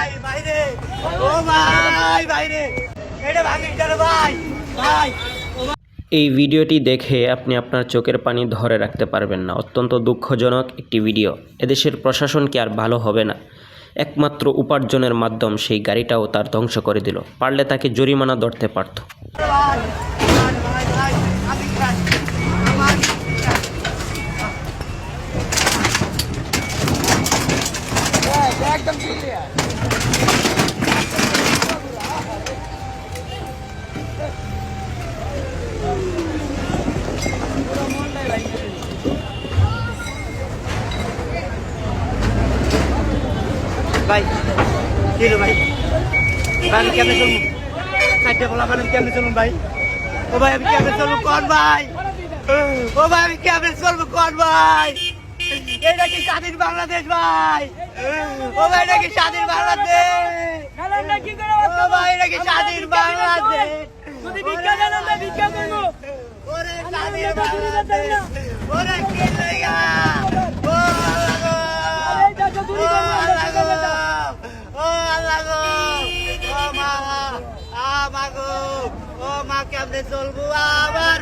ভাই বাইরে। ও ভাই বাইরে। এটা ভাঙিস কেন ভাই। ভাই। এই ভিডিওটি দেখে আপনি আপনার চোখের পানি ধরে রাখতে পারবেন না। অত্যন্ত দুঃখজনক একটি ভিডিও। এদেশের প্রশাসন কি আর ভালো হবে না? একমাত্র উপার্জনের মাধ্যম সেই গাড়িটাও তার ধ্বংস করে দিল। পারলে তাকে জরিমানা ধরতে পারত। আমার একদম ভাই। কি হলো ভাই? ভাই আমি কেমনে চলবো? চারটে বলা মানে কেমনে চলুন ভাই? ও ভাই আমি কেমনে চলবো কোন ভাই? ও ভাই আমি কেমনে চলবো কোন ভাই? এটা কি স্বাধীন বাংলাদেশ ভাই? ও ভাই এটা কি স্বাধীন বাংলাদেশ? ও ভাই এটা কি স্বাধীন বাংলাদেশ? যদি করব। ওরে স্বাধীন বাংলাদেশ। ওরে কেমনে চলবো? আবার